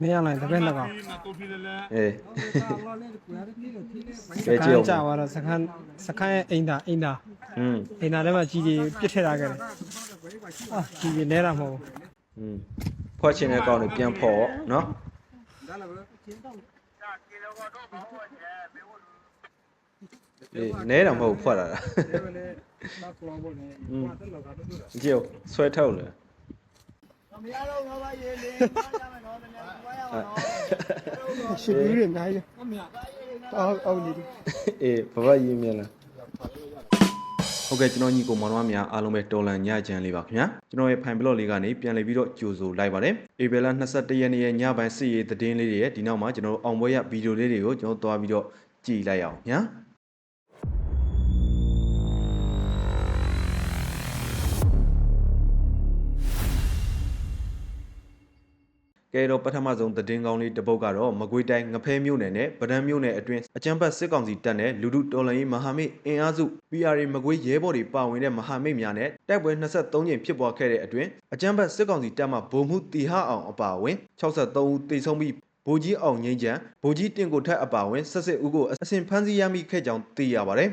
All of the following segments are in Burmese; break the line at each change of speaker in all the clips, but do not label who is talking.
မင်းရလိုက်တပည့်နှစ်ကောင်
အေး
စ
ကဲ
ခ
ကြည့်
န်း
အောင်
ကြာသွားတော့စခန်းစခန်းရဲ့အိမ်သာအိမ်သာ
อืม
အိမ်သာထဲမှာကြီးကြီးပြစ်ထည့်ထားခဲ့တယ်အာကြီးကြီးနဲတာမဟုတ်ဘူး
อืมဖွက်ချင်တဲ့ကောင်တွေပြန်ဖော်เนาะအေးနဲတာမဟုတ်ဘူးဖွက်လာတာอืมကြည့်အောင်ဆွဲထုတ်လေ
မရတော့ငါပါရေးလေမှားရမယ်နော်တကယ်မှားရအောင်နော်
ရှစ်ပြီးရအများကြီးအော်အော်နေတယ်
အေးဘဘရေးမြင်လားဟုတ်ကဲ့ကျွန်တော်ညီကိုမောင်နှမများအားလုံးပဲတော်လန်ညချမ်းလေးပါခင်ဗျာကျွန်တော်ရဲ့ဖိုင်ဘလော့လေးကနေပြန်လည်ပြီးတော့ကြိုဆိုလိုက်ပါတယ်ဧပြီလ22ရက်နေ့ရဲ့ညပိုင်းစစ်ရေးသတင်းလေးတွေရဲ့ဒီနောက်မှာကျွန်တော်တို့အောင်ပွဲရဗီဒီယိုလေးတွေကိုကျွန်တော်သွားပြီးတော့ကြည့်လိုက်အောင်ညာ ကဲတော့ပထမဆုံးသတင်းကောင်းလေးတစ်ပုဒ်ကတော့မကွေးတိုင်းငဖဲမြို့နယ်နဲ့ဗဒန်းမြို့နယ်အတွင်းအကြမ်းဖက်စစ်ကောင်စီတပ်နဲ့လူထုတော်လှန်ရေးမဟာမိတ်အင်အားစု PRA မကွေးရဲဘော်တွေပါဝင်တဲ့မဟာမိတ်များနဲ့တိုက်ပွဲ23ကြိမ်ဖြစ်ပွားခဲ့တဲ့အတွင်းအကြမ်းဖက်စစ်ကောင်စီတပ်မှဗိုလ်မှူးတီဟအောင်အပါအဝင်63ဦးသေဆုံးပြီးဗိုလ်ကြီးအောင်ငိမ့်ချံဗိုလ်ကြီးတင်ကိုထက်အပါအဝင်ဆက်စစ်ဦးကိုအစဉ်ဖမ်းဆီးရမိခဲ့ကြောင်းသိရပါတယ်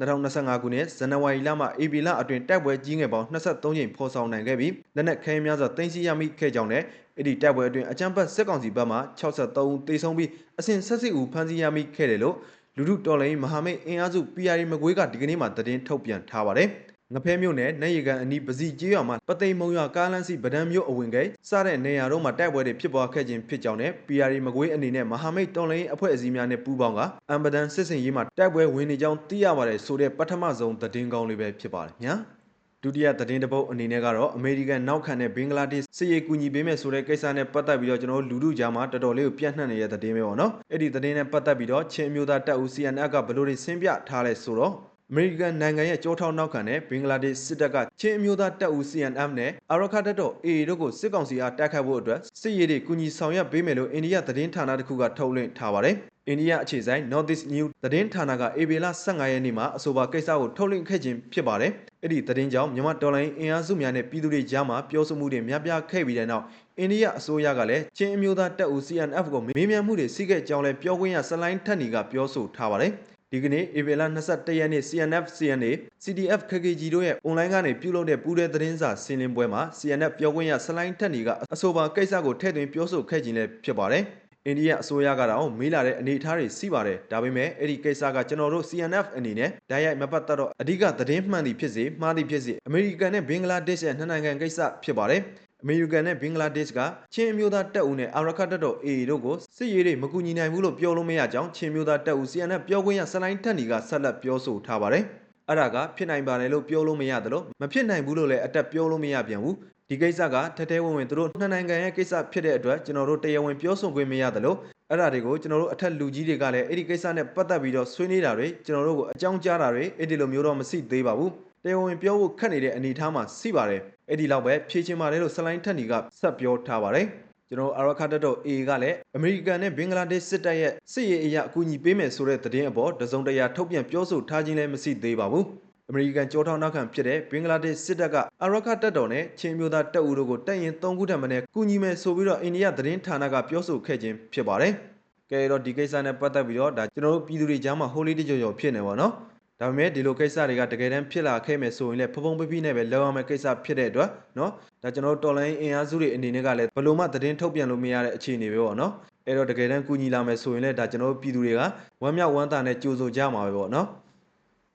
2025ခုနှစ်ဇန်နဝါရီလမှဧပြီလအတွင်းတိုက်ပွဲကြီးငယ်ပေါင်း23ကြိမ်ဖော်ဆောင်နိုင်ခဲ့ပြီးလက်နက်ခဲယမ်းများစွာတင်စီရမိခဲ့ကြောင်းနဲ့အဲ့ဒီတိုက်ပွဲအတွင်းအကြမ်းဖက်စစ်ကောင်စီဘက်မှ63ဦးသေဆုံးပြီးအစဉ်ဆက်စစ်ဦးဖမ်းဆီးရမိခဲ့တယ်လို့လူထုတော်လှန်ရေးမဟာမိတ်အင်အားစု PRA မကွေးကဒီကနေ့မှသတင်းထုတ်ပြန်ထားပါတယ် ငဖဲမြို့နယ်နိုင်ရီကန်အနီးပစီကျေးရွာမှာပသိမ်မုံရွာကားလန်းစီဗဒံမြို့အဝင်ကိစတဲ့နေရာတို့မှာတိုက်ပွဲတွေဖြစ်ပွားခဲ့ခြင်းဖြစ်ကြောင်းနဲ့ PRA မကွေးအနေနဲ့မဟာမိတ်တော်လှန်ရေးအဖွဲ့အစည်းများနဲ့ပူးပေါင်းကအမ်ဘဒန်စစ်စင်ရေးမှာတိုက်ပွဲဝင်နေကြောင်းသိရပါတယ်ဆိုတဲ့ပထမဆုံးသတင်းကောင်းလေးပဲဖြစ်ပါတယ်ညာဒုတိယသတင်းတစ်ပုဒ်အနေနဲ့ကတော့အမေရိကန်နောက်ခံတဲ့ဘင်္ဂလားဒေ့ရှ်စစ်ရေးကူညီပေးမယ်ဆိုတဲ့ကိစ္စနဲ့ပတ်သက်ပြီးတော့ကျွန်တော်တို့လူထုကြားမှာတော်တော်လေးကိုပြန့်နှံ့နေတဲ့သတင်းပဲပေါ့နော်အဲ့ဒီသတင်းနဲ့ပတ်သက်ပြီးတော့ချင်းမျိုးသားတပ်ဦး CNF ကဘယ်လိုတွေဆင်းပြထားလဲဆိုတော့ အမေရိကန်နိုင်ငံရဲ့ကြောထောက်နောက်ခံတဲ့ဘင်္ဂလားဒေ့ရှ်စစ်တပ်ကချင်းအမျိုးသားတပ်ဦး CNF နဲ့အာရခတ်တပ်တော် AA တို့ကိုစစ်ကောင်စီအားတိုက်ခိုက်ဖို့အတွက်စစ်ရေးတွေကူညီဆောင်ရွက်ပေးမယ်လို့အိန္ဒိယသတင်းဌာနတစ်ခုကထုတ်လွှင့်ထားပါတယ်။အိန္ဒိယအခြေစိုက် Northeast News သတင်းဌာနက AB လ15ရက်နေ့မှာအဆိုပါကိစ္စကိုထုတ်လွှင့်ခဲ့ခြင်းဖြစ်ပါတယ်။အဲ့ဒီသတင်းကြောင့်မြန်မာတော်လိုင်းအင်အားစုများနဲ့ပြည်သူတွေကြားမှာပြောဆိုမှုတွေများပြားခဲ့ပြီးတဲ့နောက်အိန္ဒိယအစိုးရကလည်းချင်းအမျိုးသားတပ်ဦး CNF ကိုမေးမြန်းမှုတွေစီးခဲ့ကြောင်းလည်းပြောခွင့်ရဆလိုင်းထက်နီကပြောဆိုထားပါတယ်။ ဒီကနေ့ဧပြီလ22ရက်နေ့ CNF CNA CDF KKG တို့ရဲ့ online ကနေပြုလုပ်တဲ့ပူးတဲ့သတင်းစာဆင်းလင်းပွဲမှာ CNF ပြောခွင့်ရဆလိုင်းထက်နီကအဆိုပါကိစ္စကိုထည့်သွင်းပြောဆိုခဲ့ခြင်းလည်းဖြစ်ပါတယ်။အိန္ဒိယအစိုးရကတော့မေးလာတဲ့အနေအထားတွေရှိပါတယ်။ဒါပေမဲ့အဲ့ဒီကိစ္စကကျွန်တော်တို့ CNF အနေနဲ့ဓာတ်ရိုက်မပတ်သက်တော့အဓိကသတင်းမှန်သည်ဖြစ်စေမှားသည်ဖြစ်စေအမေရိကန်နဲ့ဘင်္ဂလားဒေ့ရှ်ရဲ့နှစ်နိုင်ငံကိစ္စဖြစ်ပါတယ်။ အမေရိကန်နဲ့ဘင်္ဂလားဒေ့ရှ်ကချင်းအမျိုးသားတပ်ဦးနဲ့အာရခတ်တပ်တော် AA တို့ကိုစစ်ရေးတွေမကူညီနိုင်ဘူးလို့ပြောလို့မရကြောင်းချင်းမျိုးသားတပ်ဦး CNF ပြောခွင့်ရဆလိုင်းထက်နီကဆက်လက်ပြောဆိုထားပါတယ်။အဲ့ဒါကဖြစ်နိုင်ပါတယ်လို့ပြောလို့မရတယ်လို့မဖြစ်နိုင်ဘူးလို့လည်းအတက်ပြောလို့မရပြန်ဘူးဒီကိစ္စကထထဲဝင်ဝင်သူတို့နှစ်နိုင်ငံရဲ့ကိစ္စဖြစ်တဲ့အတွက်ကျွန်တော်တို့တရားဝင်ပြောဆိုခွင့်မရတယ်လို့အဲ့ဒါတွေကိုကျွန်တော်တို့အထက်လူကြီးတွေကလည်းအဲ့ဒီကိစ္စနဲ့ပတ်သက်ပြီးတော့ဆွေးနွေးတာတွေကျွန်တော်တို့ကိုအကြောင်းကြားတာတွေအဲ့ဒီလိုမျိုးတော့မရှိသေးပါဘူး တရားဝင်ပြောဖို့ခက်နေတဲ့အနေအထားမှာရှိပါတယ်အဲ့ဒီလောက်ပဲဖြေချင်းပါတယ်လို့ဆလိုင်းထက်နီကဆက်ပြောထားပါတယ်ကျွန်တော်အာရခတ်တော် A ကလည်းအမေရိကန်နဲ့ဘင်္ဂလားဒေ့ရှ်စစ်တပ်ရဲ့စစ်ရေးအရာအကူအညီပေးမယ်ဆိုတဲ့သတင်းအပေါ်တစုံတရာထုတ်ပြန်ပြောဆိုထားခြင်းလည်းမရှိသေးပါဘူးအမေရိကန်ကြောထောက်နောက်ခံဖြစ်တဲ့ဘင်္ဂလားဒေ့ရှ်စစ်တပ်ကအာရခတ်တပ်တော်နဲ့ချင်းမျိုးသားတပ်ဦးတို့ကိုတပ်ရင်၃ခုထပ်မံနဲ့ကူညီမယ်ဆိုပြီးတော့အိန္ဒိယသတင်းဌာနကပြောဆိုခဲ့ခြင်းဖြစ်ပါတယ်။ကဲတော့ဒီကိစ္စနဲ့ပတ်သက်ပြီးတော့ဒါကျွန်တော်တို့ပြည်သူတွေကြားမှာဟိုးလေးတကြော်ကြော်ဖြစ်နေပါတော့။ ဒါပေမဲ့ဒီလိုကိစ္စတွေကတကယ်တမ်းဖြစ်လာခဲ့မယ်ဆိုရင်လည်းဖုံဖုံပြပြနဲ့ပဲလောက်ရမယ့်ကိစ္စဖြစ်တဲ့အတွက်နော်ဒါကျွန်တော်တို့တော်လိုင်းအင်အားစုတွေအနေနဲ့ကလည်းဘယ်လိုမှသတင်းထုတ်ပြန်လို့မရတဲ့အခြေအနေပဲပေါ့နော်အဲ့တော့တကယ်တမ်းကူညီလာမယ်ဆိုရင်လည်းဒါကျွန်တော်တို့ပြည်သူတွေကဝမ်းမြောက်ဝမ်းသာနဲ့ကြိုဆိုကြမှာပဲပေါ့နော်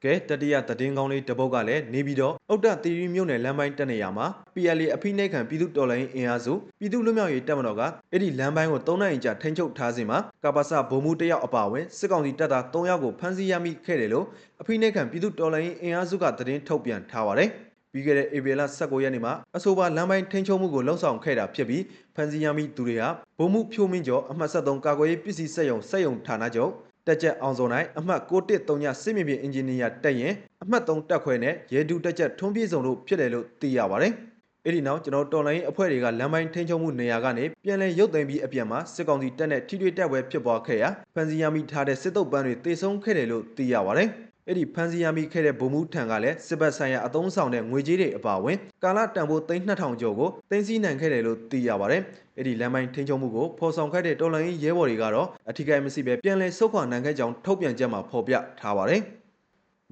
ကဲတတိယသတင်းကောင်းလေးတစ်ပုဒ်ကလည်းနေပြီးတော့ဥဒ္ဒသီရိမြို့နယ်လမ်းပိုင်းတက်နေရမှာ PLA အဖိနှိတ်ခံပြည်သူတော်လိုင်းအင်အားစုပြည်သူ့လူမျိုးရေးတပ်မတော်ကအဲ့ဒီလမ်းပိုင်းကို၃နိုင်ကြာထိန်းချုပ်ထားစဉ်မှာကပ္ပစဗိုလ်မှူးတယောက်အပါအဝင်စစ်ကောင်စီတပ်သား၃ယောက်ကိုဖမ်းဆီးရမိခဲ့တယ်လို့အဖိနှိတ်ခံပြည်သူတော်လိုင်းအင်အားစုကသတင်းထုတ်ပြန်ထားပါတယ်ပြီးခဲ့တဲ့ဧပြီလ19ရက်နေ့မှာအဆိုပါလမ်းပိုင်းထိန်းချုပ်မှုကိုလှုံ့ဆော်ခဲ့တာဖြစ်ပြီးဖန်စီယာမီသူတွေဟာဗိုလ်မှုဖြိုးမင်းကျော်အမှတ်73ကာကွယ်ရေးပစ္စည်းစက်ရုံစက်ရုံဌာနချုပ် တက်ချက်အောင်စုံနိုင်အမှတ်613ညစစ်မြေပြင်အင်ဂျင်နီယာတက်ရင်အမှတ်3တက်ခွဲနဲ့ရဲဒူတက်ချက်ထွန်းပြေဆောင်တို့ဖြစ်တယ်လို့သိရပါတယ်။အဲ့ဒီနောက်ကျွန်တော်တော်လိုင်းအဖွဲ့တွေကလမ်းပိုင်းထိန်းချုပ်မှုနေရာကနေပြန်လည်ရုပ်သိမ်းပြီးအပြန်မှာစစ်ကောင်စီတပ်နဲ့ထိတွေ့တိုက်ပွဲဖြစ်ပွားခဲ့ရာဖန်စီယာမီထားတဲ့စစ်တုပ်ပန်းတွေတေဆုံးခဲ့တယ်လို့သိရပါတယ်။ အဲ့ဒီဖန်စီရမိခဲ့တဲ့ဗိုလ်မှူးထံကလည်းစစ်ဘက်ဆိုင်ရာအသုံးဆောင်တဲ့ငွေကြေးတွေအပါအဝင်ကာလတန်ဖိုးသိန်း2000ကျော်ကိုသိမ်းဆည်းနိုင်ခဲ့တယ်လို့သိရပါတယ်။အဲ့ဒီလမ်းပိုင်းထိန်းချုပ်မှုကိုဖော်ဆောင်ခဲ့တဲ့တော်လှန်ရေးရဲဘော်တွေကတော့အထူးကိမရှိပဲပြန်လည်ဆုတ်ခွာနိုင်ခဲ့ကြောင်းထုတ်ပြန်ချက်မှာဖော်ပြထားပါတယ်။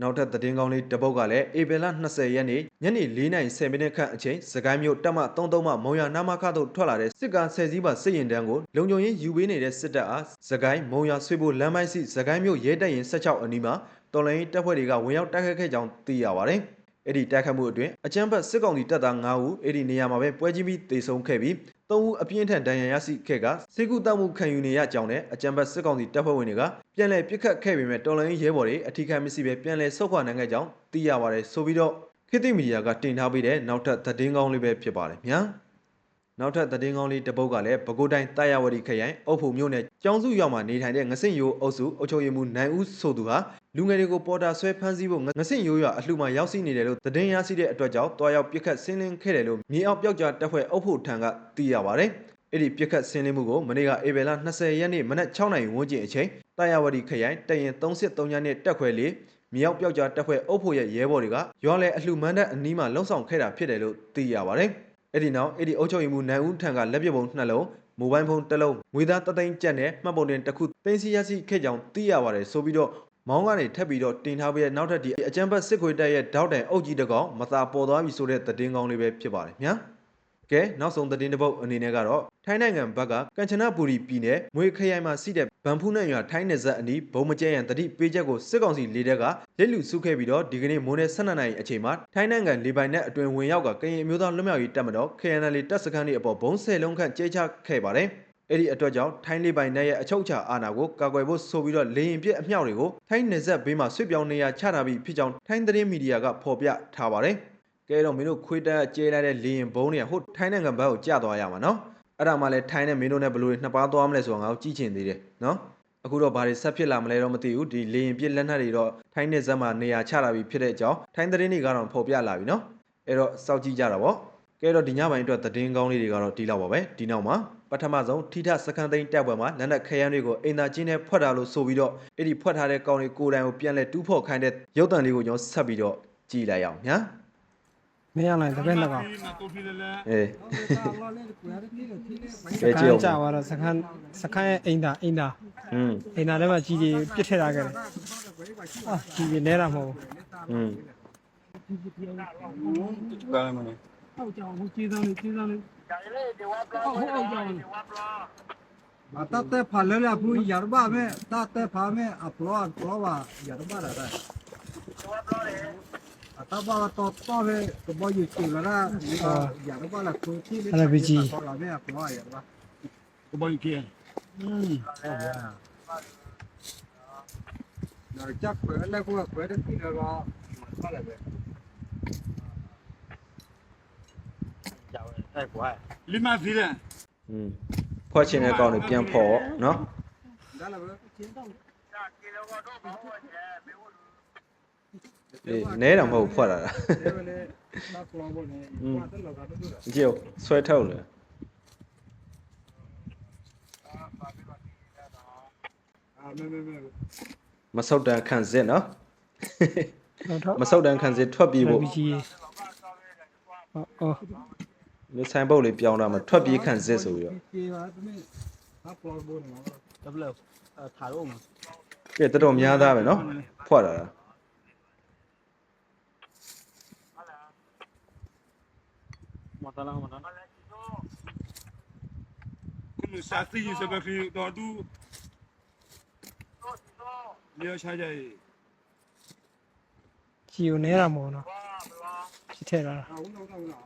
နောက်ထပ်သတင်းကောင်းလေးတစ်ပုဒ်ကလည်းဧပြီလ20ရက်နေ့ညနေ4:10မိနစ်ခန့်အချိန်စကိုင်းမြို့တပ်မ33မှမုံရနာမခသို့ထွက်လာတဲ့စစ်ကားဆယ်စီးပါစစ်ရင်တန်းကိုလုံခြုံရေးယူပေးနေတဲ့စစ်တပ်အားစကိုင်းမုံရဆွေဘိုလမ်းပိုင်းစီစကိုင်းမြို့ရဲတပ်ရင်16အနီးမှာ တော်လိုင်းတပ်ဖွဲ့တွေကဝင်ရောက်တိုက်ခတ်ခဲ့ကြောင်းသိရပါတယ်။အဲ့ဒီတိုက်ခတ်မှုအတွင်းအကြမ်းဖက်စစ်ကောင်စီတပ်သား9ဦးအဲ့ဒီနေရာမှာပဲပွဲချင်းပြီးတေဆုံးခဲ့ပြီး3ဦးအပြင်းထန်ဒဏ်ရာရရှိခဲ့ကစေကူတောက်မှုခံယူနေရကြောင်းနဲ့အကြမ်းဖက်စစ်ကောင်စီတပ်ဖွဲ့ဝင်တွေကပြန်လည်ပစ်ခတ်ခဲ့ပေမဲ့တော်လိုင်းရဲဘော်တွေအထူးကိမရှိပဲပြန်လည်ဆုတ်ခွာနိုင်ခဲ့ကြောင်းသိရပါတယ်ဆိုပြီးတော့ခေတ်သစ်မီဒီယာကတင်ထားပေးတဲ့နောက်ထပ်သတင်းကောင်းလေးပဲဖြစ်ပါတယ်ဗျာ။နောက်ထပ်သတင်းကောင်းလေးတစ်ပုဒ်ကလည်းပဲခူးတိုင်းတာယာဝတီခရိုင်အုပ်ဖို့မြို့နယ်ကျောင်းစုရောက်မှာနေထိုင်တဲ့ငဆင့်ရိုးအုပ်စုအုပ်ချုပ်ရေးမှူးနိုင်ဦးဆိုသူဟာ လူငယ်တွေကိုပေါ်တာဆွဲဖမ်းဆီးဖို့ငဆင့်ရိုးရွာအလှမှာရောက်ရှိနေတယ်လို့သတင်းရရှိတဲ့အတွက်ကြောင့်တွားရောက်ပြစ်ခတ်ဆင်းလင်းခဲ့တယ်လို့မြေအောက်ပြောက်ကြားတပ်ဖွဲ့အုပ်ဖို့ထံကသိရပါတယ်။အဲ့ဒီပြစ်ခတ်ဆင်းလင်းမှုကိုမနေ့ကဧပြီလ20ရက်နေ့မနက်6နာရီဝန်းကျင်အချိန်တာယာဝတီခရိုင်တရင်373ညနဲ့တက်ခွဲလေးမြေအောက်ပြောက်ကြားတပ်ဖွဲ့အုပ်ဖို့ရဲ့ရဲဘော်တွေကရွာလဲအလှမန်းတက်အနီးမှာလုံဆောင်ခဲ့တာဖြစ်တယ်လို့သိရပါတယ်။အဲ့ဒီနောက်အဲ့ဒီအုပ်ချုပ်ရေးမှူးနိုင်ဦးထံကလက်ပြပုံနှလုံးမိုဘိုင်းဖုန်းတစ်လုံးငွေသားတသိန်းကျပ်နဲ့မှတ်ပုံတင်တစ်ခုသိမ်းဆည်းရရှိခဲ့ကြောင်းသိရပါတယ်ဆိုပြီးတော့ မောင်းကနေထပ်ပြီးတော့တင်ထားပေးတဲ့နောက်ထပ်ဒီအကြံဖတ်စစ်ခွေတက်ရဲ့တောက်တိုင်အုပ်ကြီးတစ်ကောင်မသာပေါ်သွားပြီဆိုတဲ့သတင်းကောင်းလေးပဲဖြစ်ပါတယ်ညာကဲနောက်ဆုံးသတင်းတစ်ပုဒ်အနေနဲ့ကတော့ထိုင်းနိုင်ငံဘက်ကကမ်ချနဘူရီပြည်နယ်မွေခရိုင်မှာစီးတဲ့ဗန်ဖူးနံရွာထိုင်းနယ်စပ်အနီးဘုံမကျဲရန်တတိပေးချက်ကိုစစ်ကောင်စီလေတပ်ကလက်လူစုခဲ့ပြီးတော့ဒီကနေ့မိုးနေ့12နာရီအချိန်မှာထိုင်းနိုင်ငံလေပိုင်နက်အတွင်ဝင်ရောက်ကကရင်အမျိုးသားလွတ်မြောက်ရေးတပ်မတော် KNL တပ်စခန်းတွေအပေါ်ဘုံဆယ်လုံးခန့်ကျဲချခဲ့ပါတယ် အဲ့ဒီအတွက်ကြောင့်ထိုင်းလေပိုင်နက်ရဲ့အချုပ်အခြာအာဏာကိုကာကွယ်ဖို့ဆိုပြီးတော့လေရင်ပြစ်အမြောက်တွေကိုထိုင်းနယ်စပ်ဘေးမှာဆွေ့ပြောင်းနေရချထားပြီးဖြစ်ကြောင်းထိုင်းသတင်းမီဒီယာကဖော်ပြထားပါတယ်ကဲတော့မင်းတို့ခွေးတက်ကျဲလိုက်တဲ့လေရင်ဘုံတွေကဟိုထိုင်းနိုင်ငံဘက်ကိုကျသွားရမှာနော်အဲ့ဒါမှလည်းထိုင်းနဲ့မင်းတို့နဲ့ဘယ်လိုနှစ်ပါးသွားမလဲဆိုတော့ငါတို့ကြည့်ချင်သေးတယ်နော်အခုတော့ဘာတွေဆက်ဖြစ်လာမလဲတော့မသိဘူးဒီလေရင်ပြစ်လက်နက်တွေတော့ထိုင်းနယ်စပ်မှာနေရာချတာပြီးဖြစ်တဲ့အကြောင်းထိုင်းသတင်းတွေကတော့ဖော်ပြလာပြီနော်အဲ့တော့စောင့်ကြည့်ကြတာပေါ့ ကဲတော့ဒီညပိုင်းအတွက်သတင်းကောင်းလေးတွေကတော့ဒီလောက်ပါပဲဒီနောက်မှာပထမဆုံးထိထစကန်သိန်းတက်ပွဲမှာလက်နက်ခရမ်းတွေကိုအိမ်သာချင်းနဲ့ဖွက်တာလို့ဆိုပြီးတော့အဲ့ဒီဖွက်ထားတဲ့ကောင်တွေကိုယ်တိုင်ကိုပြန်လဲတူးဖော်ခိုင်းတဲ့ရုပ်တံလေးကိုကျွန်တော်ဆက်ပြီးတော့ကြည့်လိုက်အောင်ညာ
မင်းရလိုက်တစ်ပက်နှစ်ကောင်
အေး
စခန်းကြာသွားတော့စခန်းစခန်းရဲ့အိမ်သာအိမ်သာ
อืม
အိမ်သာထဲမှာကြီးကြီးပြစ်ထည့်ထားခဲ့တယ်အာကြီးကြီးလဲတာမဟုတ်
อืม
ဟုတ်ကြောင်ဟိုကြီးသားလေးကြီးသားလေး
Atate phalele apu yarba me tate phame aplo aplo ba yarba ra ra. Ataba to to ve to bo yu chi la ra yarba la ku ti le la me aplo yarba.
Ko bao nhiêu kia?
Hmm. Na chắc khỏe là ku khỏe được ti la ga ma la ve.
Lima phi đấy.
อืมဖွက်ချင်တဲ့ကောင်တွေပြန်ဖော်เนาะ
Da la ve.
အေးနဲတော့မဟုတ်ဖွက်လာတာ
Le le na klo bo ne. Wa ta la ga do ra.
ကြည့်ဦးဆွဲထုတ်လေ
Ah me me me.
မဆုတ်တန်ခန့်စစ်เนาะ
တော့တော့
မဆုတ်တန်ခန့်စစ်ထွက်ပြေးဖို့
ကြီးကြီးအော်အော်
ဒီဆိုင်ပုတ်လေးပြောင်းတာမှာထွက်ပြေးခန့်စစ်ဆိုပြီးတော့
Ki wa ta me. Aplo bo ne.
Double. Thả đâu mà.
ကဲတော်တော်များသားပဲเนาะဖွက်လာတာ
Mata lang mata. Kung sa ti sa ba phi do du. Liêu cha jai.
ကြီးကိုနဲတာမဟုတ်နော်ပြစ်ထည့်လာတာ
Ah una una una.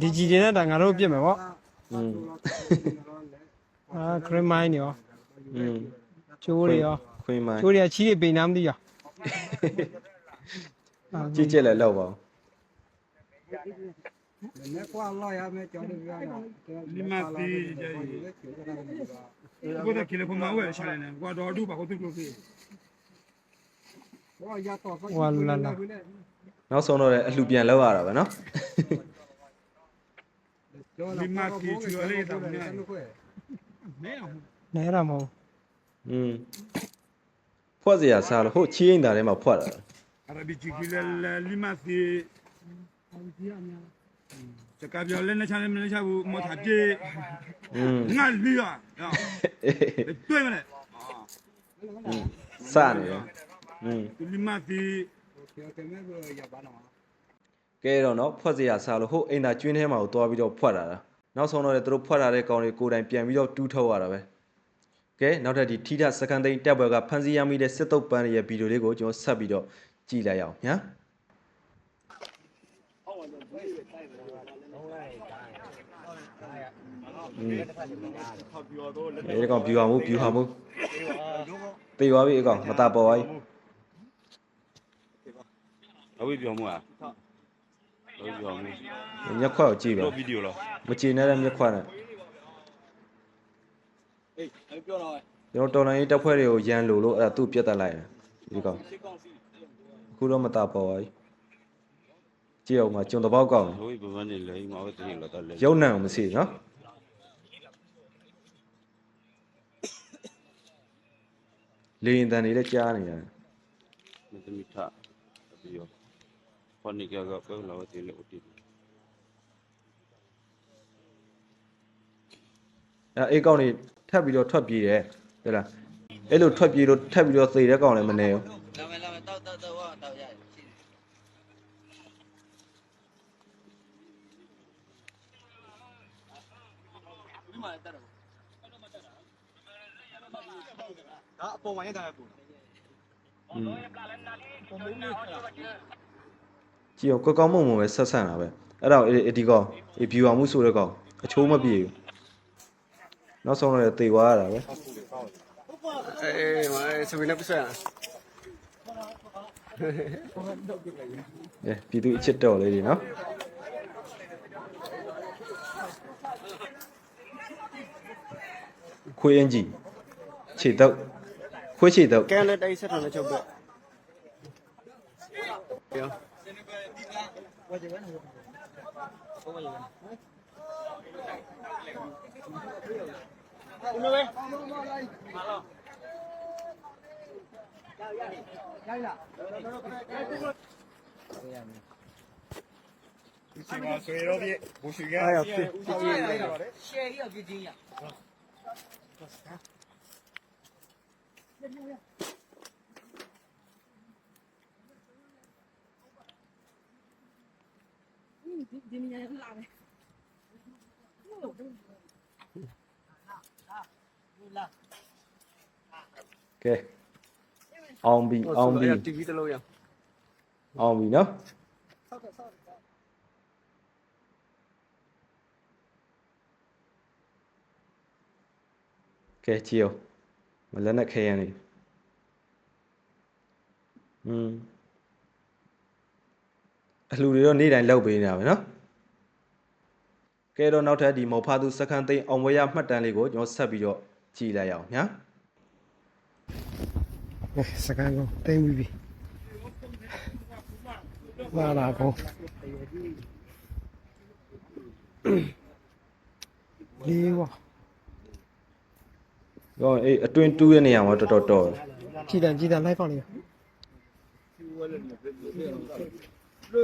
ဒီကြီးတွေနဲ့ဒါငါတို့ပြစ်မယ်ပေါ့
อืม
အာခရမိုင်းနေရော
อืม
ကျိုးတွေရော
ခွင်းမိုင်း
ကျိုးတွေကချီးတွေပိန်น้ำမသိရောအာ
ကြည့်ကြည့်လဲလောက်ပါဦး
Ne kwa Allah ya me cho được ra nào.
Ko da kile ko ma wa cha le. Ko do du ba ko tu tu phi.
Wa ya to ko.
နောက်ဆုံးတော့လည်းအလှပြန်လောက်ရတာပဲ
နော်
နဲတာမဟုတ်
อืมဖွက်เสียစားလို့ဟိုချီးရင်တာထဲမှာဖွက်တာ
arabichikile limasi chakabyo lene chane mene chabu mota je
อืม
nga liya ya တွေ့မလဲ
စနေတယ်อืม
limasi
ကဲတော့เนาะဖွက်စရာစားလို့ဟိုအိမ်သာကျွင်းထဲမှာကိုသွားပြီးတော့ဖွက်တာလားနောက်ဆုံးတော့လေသူတို့ဖွက်လာတဲ့ကောင်တွေကိုယ်တိုင်ပြန်ပြီးတော့တူးထုတ်ရတာပဲကဲနောက်ထပ်ဒီထီထစကန်သိန်းတက်ဘွယ်ကဖန်စီရမိတဲ့စစ်တုပ်ပန်းရဲ့ဗီဒီယိုလေးကိုကျွန်တော်ဆက်ပြီးတော့ကြည့်လိုက်အောင်ညာဒီကောင် view အောင်မှု view အောင်မှုတေးသွားပြီအကောင်မတာပေါ်ပါဘူး
အ ဝေးပြောမှုอ่ะအဝေးပြောမှု
ညက်ခွက်ကိုကြည့်ပါ
တော့ဗီဒီယိုလား
မချေနဲ့တဲ့မျက်ခွက်နဲ့အေးပြောတော့ကျွန်တော်တော်လိုင်းရေးတက်ဖွဲ့တွေကိုရန်လို့လို့အဲ့ဒါသူ့ပြတ်တက်လိုက်တယ်ဒီကောင်အခုတော့မတာပေါ်ပါဘူးကြည့်အောင်မကျွန်တော်ဘောက်ကောင်း
ဟိုဘဘနဲ့လေမဟုတ်တယ်လို့တော့လေ
ရုံနံအောင်မရှိနော်လေရင်တန်တွေလည်းကြားနေရတယ်
မတမီထပြီးရော ခေါနိကကပဲလာဝတိလို့ဥတီ
အဲ့အေးကောင်တွေထပ်ပြီးတော့ထွက်ပြေးတယ်ဟဲ့လားအဲ့လိုထွက်ပြေးလို့ထပ်ပြီးတော့သေတဲ့ကောင်လည်းမနေဘူး
လာမယ်လာမယ်တောက်တောက်တောက်တောက်ရတယ်ရှိတယ်
ကြည့်အောင်ကောက်ကောက်မုံမုံပဲဆက်ဆန်တာပဲအဲ့တော့အဲ့ဒီကောင်ဒီ view အောင်မှုဆိုတဲ့ကောင်အချိုးမပြေဘူးနောက်ဆုံးတော့သေသွားရတာပဲ
အေးမဆိုရင်လည်းပြဆွဲရ။
အဲပြည်သူအချစ်တော်လေးတွေနော်။ခွေးအင်ကြီးခြေတော့ခွေးခြေတော့
ကဲလည်းတိုက်ဆက်ထောင်လည်းချုပ်ပဲပြော
Chị mà xuê đó đi,
bố xuê ra. Ai học chị? Chị chị này. Xe đi
ở kia chị à? Vâng. Vâng. ရ
ဒီနေရာလာမယ်
ကဲအောင်ပြီအောင်ပြီ
တီဗီတစ်လုံးရ
အောင်ပြီနော်ကဲကြည့်အောင်မလက်နဲ့ခဲရနေอืมအလှူတွေတော့နေ့တိုင်းလောက်ပေးနေတာပဲเนาะ ကဲတော့နောက်ထပ်ဒီမော်ဖာသူစခန်းသိမ်းအောင်ဝဲရမှတ်တမ်းလေးကိုကျွန်တော်ဆက်ပြီးတော့ကြည့်လိုက်အောင်ညာ
စကန်ကိုတိမ့်ပြီးပြီလာလာကောလေးဝ
တော့အေးအတွင်းတူးရဲ့နေရာမှာတော်တော်တော်တယ်
ကြည်တန်ကြည်တန်လိုက်ပေါက်လေး
อื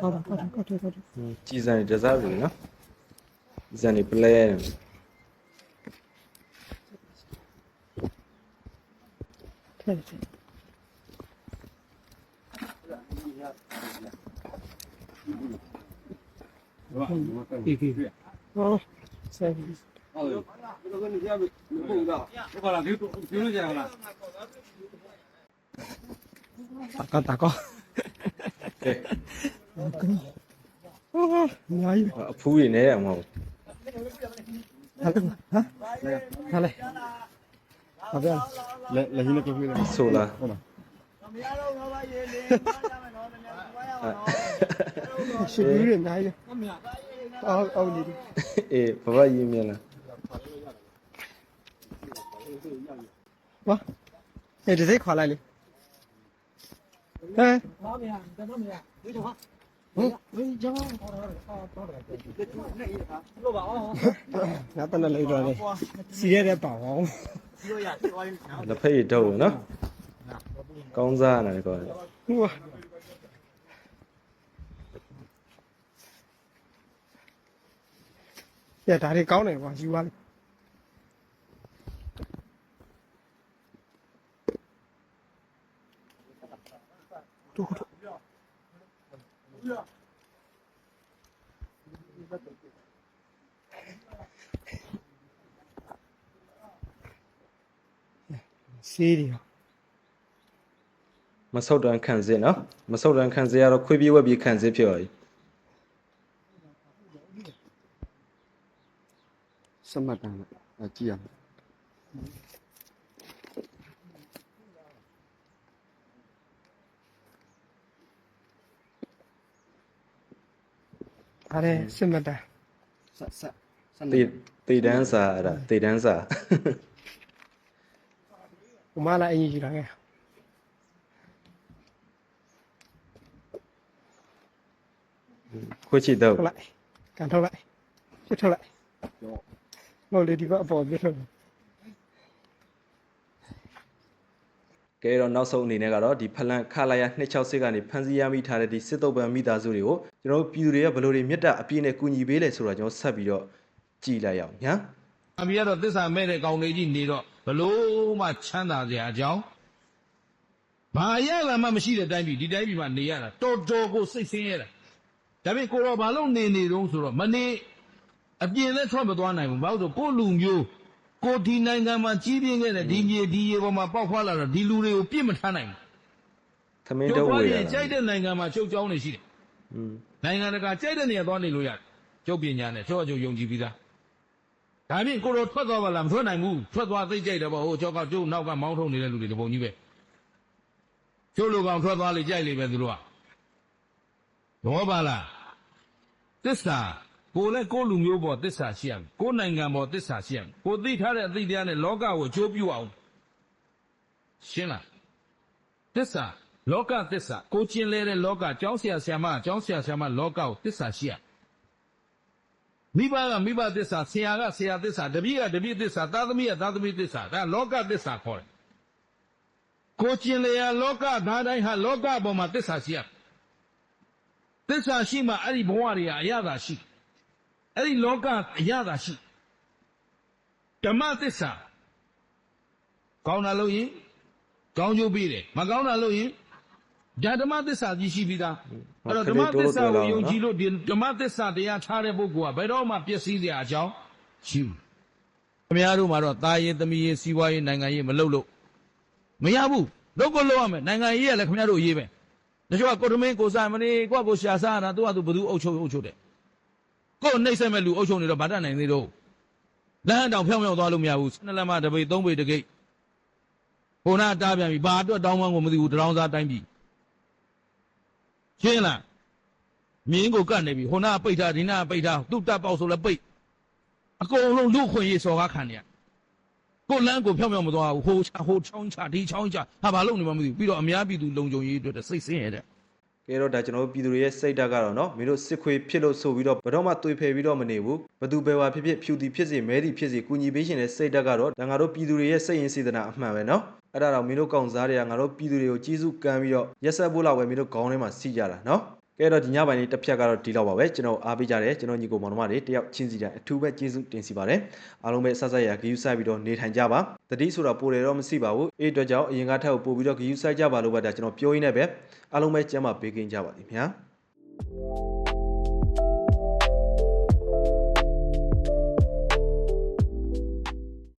Kaldır kaldır kaldır kaldır. Cizane
ceza veriyor. Cizane player. Evet. İyi iyi.
Oh, sevgili. Alıyor. Takal takal. ညာ
ကြီး
အဖူးရနေရမဟုတ်ဟာလေဟာဟာလေ
ဟာဗျာလဲလဲဟင်းကဖေး
လဲဆိုလားဟုတ်လားမရ
တော့ငါပါရေ
လေ
ပါရမ
ယ်နော်တ
က
ယ်ပါရအောင်နော်ရှ
င်ကြီး
ရဲ့ညာကြီးအမေအောက်အောက်နေပြီ
အေးဘဘရင်းမြလား
ဝါအေးဒီစိတ်ခွာလိုက်လေ ဟဲ့ငါတနလေးတော့လေစီရတဲ့ပေါ့အောင်
လက်ဖက်ရည်တော့နော်ကောင်းစားရတယ်ကော
ဝါရဒါတွေကောင်းတယ်ကွာယူပါလေစေး တို့တို့ဆေးတွေရော
မဆုတ်တန်းခံစစ်နော်မဆုတ်တန်းခံစစ်ကတော့ခွေးပြေးဝက်ပြေးခံစစ်ဖြစ်ရော်ကြီး
စမတ်တန်းအကြ
ည့်ရမယ် ပါတယ်စစ်မတာဆ
က်ဆက်
ဆက်နေတီတန်းစာအဲ့ဒါတီတန်းစာ
ဥမလာအင်ကြီးလာခဲ့
ခွချီတော့
ထုတ်လိုက်ကန်ထုတ်လိုက်ပြစ်ထုတ်လိုက်ဟုတ်လေဒီဘက်အပေါ်ပြစ်ထုတ်
တော့နောက်ဆုံးအနေနဲ့ကတော့ဒီဖလန်ခလာရ260ကနေဖန်စီရမိထားတဲ့ဒီစစ်တုပ်ပံမိသားစုတွေကိုကျွန်တော်တို့ပြည်သူတွေကဘယ်လိုတွေမေတ္တာအပြည့်နဲ့ကူညီပေးလဲဆိုတော့ကျွန်တော်ဆက်ပြီးတော့ကြည်လိုက်ရအောင်ညာ
အမေကတော့သစ္စာမဲ့တဲ့ကောင်လေးကြီးနေတော့ဘလို့မှချမ်းသာစရာအကြောင်းဘာရလာမှမရှိတဲ့တိုင်းပြည်ဒီတိုင်းပြည်မှာနေရတာတော်တော်ကိုစိတ်ဆင်းရဲတာဒါပေမဲ့ကိုတော့ဘာလို့နေနေတုံးဆိုတော့မနေအပြင်လည်းထွက်မသွားနိုင်ဘူးဘာလို့ဆိုကိုယ့်လူမျိုး ကိုဒီနိုင်ငံမှာကြီးပြင်းခဲ့တဲ့ဒီမြေဒီရေပေါ်မှာပေါက်ဖွာလာတော့ဒီလူတွေကိုပြစ်မထားနိုင်ဘူး
သမင်း
ကျု
တော့
ပ်
ဝေ
က
ရ
ရင်
တာ
ကြိုက်တဲ့နိုင်ငံမှာချုပ်ကြောင်းနေရှိတယ်
อืม
နိုင်ငံတကာကြိုက်တဲ့နေရာသွားနေလို့ရတယ်ကျုပ်ပညာနဲ့ကျောက်ကျုပ်ယုံကြည်ပြီးသားဒါဖြင့်ကိုတော့ထွက်သွားပါလားမထွက်နိုင်ဘူးထွက်သွားသိကြိုက်တယ်ပေါ့ဟိုကျောက်ကကျုပ်နောက်ကမောင်းထုတ်နေတဲ့လူတွေတပုံကြီးပဲကျုပ်လူကောင်ထွက်သွားလေကြိုက်လေပဲသူတို့ကဘောပါလားသစ္စာ ကိုလည်းကိုလူမျိုးပေါ်သစ္စာရှိရမယ်ကိုနိုင်ငံပေါ်သစ္စာရှိရမယ်ကိုသိထားတဲ့အသိတရားနဲ့လောကကိုအကျိုးပြုအောင်ရှင်းလားသစ္စာလောကသစ္စာကိုကျင်လဲတဲ့လောကကျောင်းဆရာဆရာမကျောင်းဆရာဆရာမလောကကိုသစ္စာရှိရမိဘကမိဘသစ္စာဆရာကဆရာသစ္စာတပည့်ကတပည့်သစ္စာသားသမီးကသားသမီးသစ္စာဒါလောကသစ္စာခေါ်တယ်ကိုကျင်လျာလောကသားတိုင်းဟာလောကပေါ်မှာသစ္စာရှိရသစ္စာရှိမှအဲ့ဒီဘဝတွေကအရသာရှိ အဲ့ဒီလောကအရသာရှိဓမ္မသစ္စာကောင်းတာလို့ရင်ကောင်းကျိုးပေးတယ်မကောင်းတာလို့ရင်ဒါဓမ္မသစ္စာကြီးရှိပြီးသားအဲ့တော့ဓမ္မသစ္စာကိုယုံကြည်လို့ဒီဓမ္မသစ္စာတရားထားတဲ့ပုဂ္ဂိုလ်ကဘယ်တော့မှပျက်စီးစရာအကြောင်းရှိဘူးခင်ဗျားတို့မှာတော့တာရေးသမီးရေးစီးပွားရေးနိုင်ငံရေးမလုပ်လို့မရဘူးလုပ်ကိုလုပ်ရမယ်နိုင်ငံရေးကလည်းခင်ဗျားတို့အရေးပဲတချို့ကကိုတမင်းကိုစားမနေကိုကကိုရှာစားတာသူကသူဘသူအုပ်ချုပ်အုပ်ချုပ်တယ် ကိုယ်နှိမ့်ဆက်မဲ့လူအုပ်ချုပ်နေတော့ဗတ်တတ်နိုင်သေးတော့လမ်းတောင်ဖြောင်းဖြောင်းသွားလို့မရဘူးနှစ်လက်မတစ်ပိတ်သုံးပိတ်တစ်ကိတ်ဟိုနာတားပြန်ပြီဘာအတွက်တောင်းပန်းကိုမသိဘူးတရောင်းစားတိုင်းပြီရှင်းလားမင်းကိုကတ်နေပြီဟိုနာပိတ်ထားဒီနာပိတ်ထားသူ့တပ်ပေါက်ဆိုလည်းပိတ်အကုန်လုံးလူခွင့်ရေးစော်ကားခံနေရကိုလန်းကိုဖြောင်းဖြောင်းမသွားဘူးဟိုချဟိုချောင်းချဒီချောင်းချဟာဘာလို့နေမှမသိဘူးပြီးတော့အများပြည်သူလုံခြုံရေးအတွက်စိတ်ဆင်းရဲတဲ့
ကဲတော့ဒါကျွန်တော်တို့ပြည်သူတွေရဲ့စိတ်ဓာတ်ကတော့နော်မင်းတို့စစ်ခွေဖြစ်လို့ဆိုပြီးတော့ဘယ်တော့မှသွေဖယ်ပြီးတော့မနေဘူးဘသူပဲဝါဖြစ်ဖြစ်ဖြူတီဖြစ်စေမဲတီဖြစ်စေကူညီပေးရှင်တဲ့စိတ်ဓာတ်ကတော့ဒါငါတို့ပြည်သူတွေရဲ့စိတ်ရင်းစေတနာအမှန်ပဲနော်အဲ့ဒါတော့မင်းတို့ကောင်စားတွေကငါတို့ပြည်သူတွေကိုကြီးစုကမ်းပြီးတော့ရက်ဆက်ဖို့လောက်ပဲမင်းတို့ခေါင်းထဲမှာစီကြတာနော် ကဲတော့ဒီညပိုင်းလေးတစ်ဖြတ်ကတော့ဒီလောက်ပါပဲကျွန်တော်အားပေးကြတယ်ကျွန်တော်ညီကိုမောင်နှမတွေတယောက်ချင်းစီတိုင်းအထူးပဲကျေးဇူးတင်စီပါတယ်အားလုံးပဲဆက်ဆက်ရဂယူဆိုင်ပြီးတော့နေထိုင်ကြပါတတိဆိုတော့ပိုတယ်တော့မရှိပါဘူးအဲ့အတွက်ကြောင့်အရင်ကထက်ကိုပို့ပြီးတော့ဂယူဆိုင်ကြပါလို့ပဲဒါကျွန်တော်ပြောရင်းနဲ့ပဲအားလုံးပဲကျမ်းမာပေးကင်းကြပါလိမ့်ခင်ဗျာ